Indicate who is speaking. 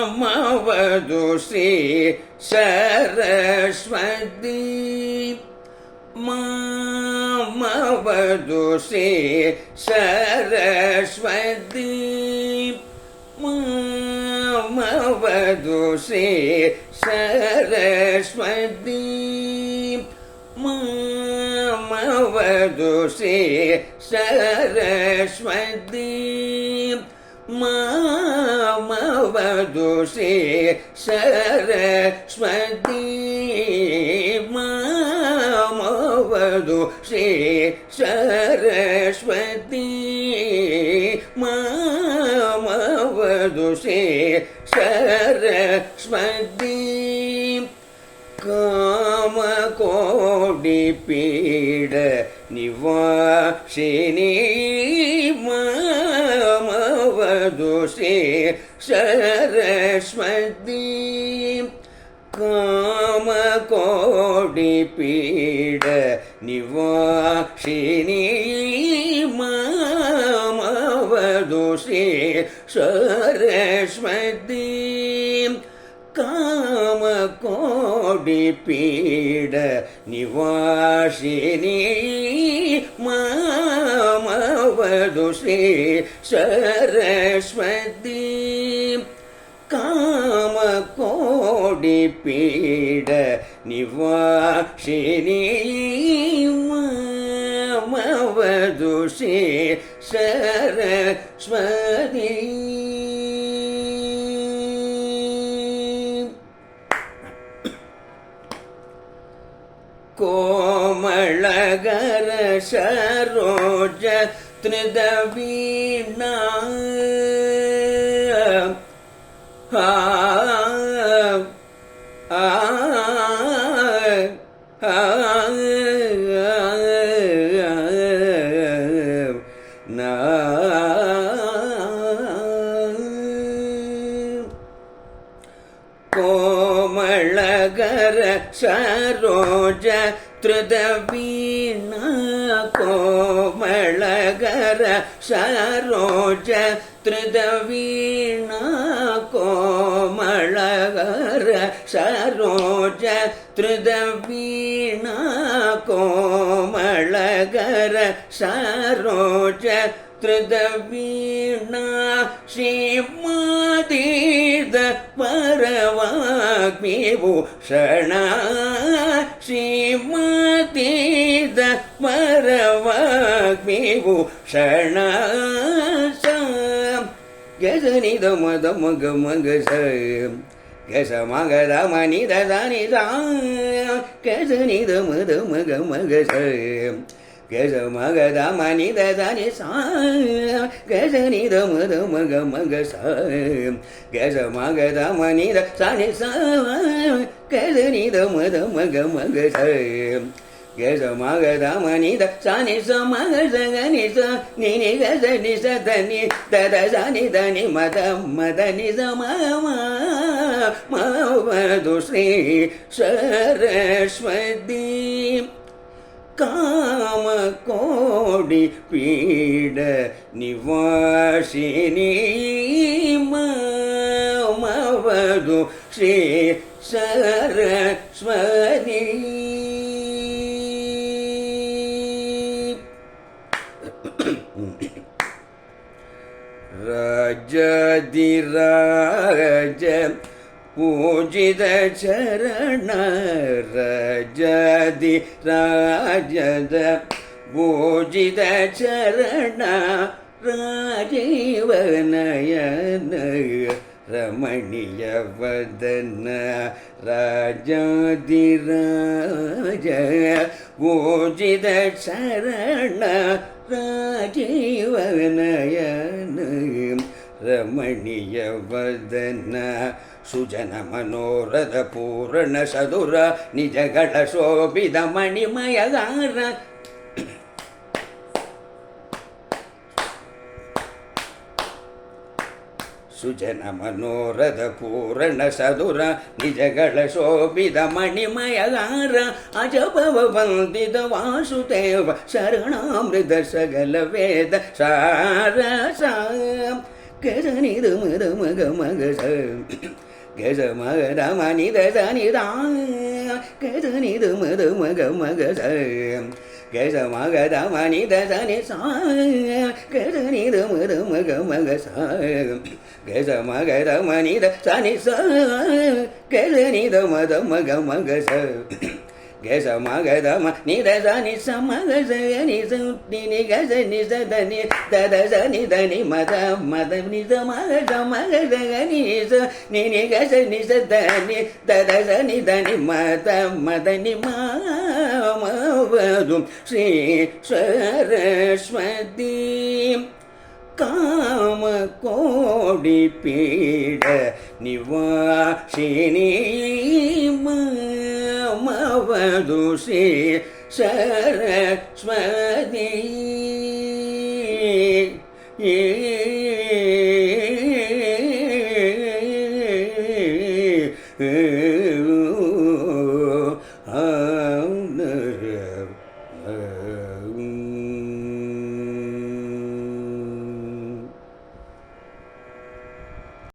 Speaker 1: ಮಾಮವದು ಶ್ರೀ ಸರಸ್ವತಿ ಮಾಮವದು ಶ್ರೀ ಸರಸ್ವತಿ ಮಾಮವದು ಶ್ರೀ ಸರಸ್ವತಿ ಮಾಮವದು ಶ್ರೀ ಸರಸ್ವತಿ ಮಾಮವದು மமதுஷே சரஸ்வதி மமது ஸ்ரீ சரஸ்வதி மமது ஸ்ரீ சரஸ்வதி காம கோடி பீட श्रीमवदुषे सरस्वती कामकोडिपीड निवासिनी मामवदुषे सरस्वती कामको கோடி பீட நிவாசினி மாமவது ஸ்ரீ சரஸ்வதி. காம கோடி பீட நிவாசினி மாமவது ஸ்ரீ சரஸ்வதி. கோமளகர சரோஜ திருதவீணா Oh. கோமளகர சரோஜ திருதவீண கோமளகர சரோஜ திருதவீண கோமளகர சரோஜ திருதவீண கோமளகர சரோஜ திருதவீண ஸ்ரீமா ತ್ರಿದವೀಣ ಶ್ರೀಮಾದೀದ ಪರವಾಗ್ಮಿಭೂಷಣ ಶ್ರೀಮತೀದ ಪರವಾಗ್ಮಿಭೂಷಣ ಗಜನಿದ ಮದ ಮಗ ಮಗ ಸ ಗಸ ಮಗ ದ ಮನಿ ದ ದಾನಿ ದ ಗಜನಿದ ಮದ ಮಗ ಮಗ ಸ கஜ மகத மனித தனி கஜ நித மத மக மக கஜ மகத மனித சனி கஜ நித மத மக மக கஜ மகத மனித சனி மக சகனி நினி கஜ நிச தனி தத சனி தனி மத மத நிச மக மதுஸ்ரீ சரஸ்வதி காம கோடி பீட நிவாசினி மாமவது ஸ்ரீ சரஸ்வதி. ராஜதிராஜ பூஜித சரண ரஜதி ராஜத பூஜித சரண ராஜீவனயன ரமணிய வதன ராஜாதிராஜ பூஜித சரண ராஜீவனயன ಶ್ರೀ ಸರಸ್ವತಿ ರಾಜದಿರಾಜ ಪೂಜಿತ ಚರಣ ರಜದಿ ರಾಜದ ಪೂಜಿತ ಚರಣ ರಾಜೀವ ನಯನ ರಮಣೀಯ ವದನ ರಾಜದಿ ರಾಜ ಪೂಜಿತ ಚರಣ ರಾಜೀವ ನಯನ ರಮಣೀಯ ವದನ ಸುಜನ ಮನೋರಥ ಪೂರ್ಣ ಸದುರ ನಿಜಗಳ ಶೋಭಿತ ಮಣಿಮಯಗಾರ ಸುಜನ ಮನೋರಥ ಪೂರ್ಣ ಸದುರ ನಿಜಗಳ ಶೋಭಿತ ಮಣಿಮಯಗಾರ ಅಜಪವ ವಂದಿತ ವಾಸುದೇವ ಶರಣಾಮೃತ ಸಗಲ ವೇದ ಸಾರಸ கச நித மத மக மக ச கச மக தம நித ச நிதா கச நித மத மக மக ச கச மக தம நித ச நி சா கச நித மத மக மக ச கச மக தம நித ச நி ச கச நித மத மக மக ச கச மக தம நித ச நி ச மக ச நி ச நி நி கச நி ச த நி த த ச நி த நி மத மத நி ச மக ச மக ச க நி ச நி நி கச நி ச த நி த த ச நி த நி மத மத நி ம மவதும் ஸ்ரீ சரஸ்வதி காம சரஸ்வதி ஏ